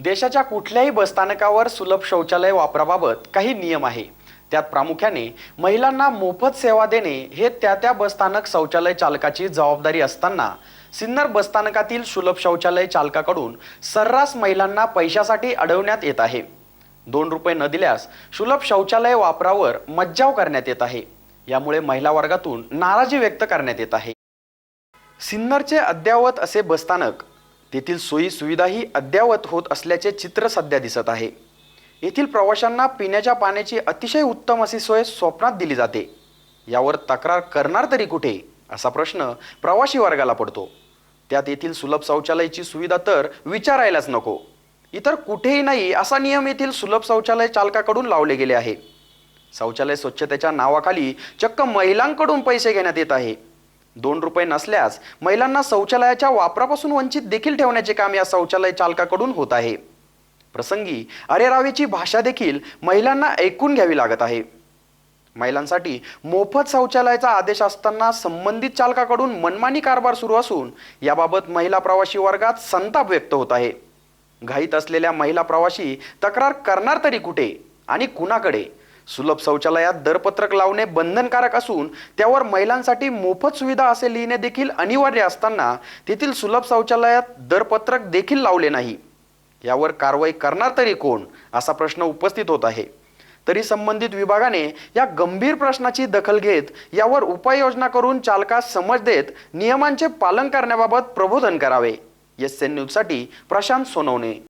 देशाच्या कुठल्याही बसस्थानकावर सुलभ शौचालय वापराबाबत काही नियम आहे. त्यात प्रामुख्याने महिलांना मोफत सेवा देणे हे त्या त्या बसस्थानक शौचालय चालकाची जबाबदारी असताना सिन्नर बसस्थानकातील सुलभ शौचालय चालकाकडून सर्रास महिलांना पैशासाठी अडवण्यात येत आहे. दोन रुपये न दिल्यास सुलभ शौचालय वापरावर मज्जाव करण्यात येत आहे. यामुळे महिला वर्गातून नाराजी व्यक्त करण्यात येत आहे. सिन्नरचे अद्ययावत असे बसस्थानक तेथील सोयी सुविधाही अद्ययावत होत असल्याचे चित्र सध्या दिसत आहे. येथील प्रवाशांना पिण्याच्या पाण्याची अतिशय उत्तम अशी सोय स्वप्नात दिली जाते. यावर तक्रार करणार तरी कुठे? असा प्रश्न प्रवासी वर्गाला पडतो. त्यात येथील सुलभ शौचालयाची सुविधा तर विचारायलाच नको. इतर कुठेही नाही असा नियम येथील सुलभ शौचालय चालकाकडून लावले गेले आहे. शौचालय स्वच्छतेच्या नावाखाली चक्क महिलांकडून पैसे घेण्यात येत आहे. दोन रुपये नसल्यास महिलांना शौचालयाच्या वापरापासून वंचित देखील ठेवण्याचे काम या शौचालय चालकाकडून होत आहे. प्रसंगी अरेरावेची भाषा देखील महिलांना ऐकून घ्यावी लागत आहे. महिलांसाठी मोफत शौचालयाचा आदेश असताना संबंधित चालकाकडून मनमानी कारभार सुरू असून याबाबत महिला प्रवासी वर्गात संताप व्यक्त होत आहे. घाईत असलेल्या महिला प्रवाशी तक्रार करणार तरी कुठे आणि कुणाकडे? सुलभ शौचालयात दरपत्रक लावणे बंधनकारक असून त्यावर महिलांसाठी मोफत सुविधा असे लिहिणे देखील अनिवार्य असताना तेथील सुलभ शौचालयात दरपत्रक देखील लावले नाही. यावर कारवाई करणार तरी कोण? असा प्रश्न उपस्थित होत आहे. तरी संबंधित विभागाने या गंभीर प्रश्नाची दखल घेत यावर उपाययोजना करून चालकास समज देत नियमांचे पालन करण्याबाबत प्रबोधन करावे. एस एन न्यूजसाठी प्रशांत सोनवणे.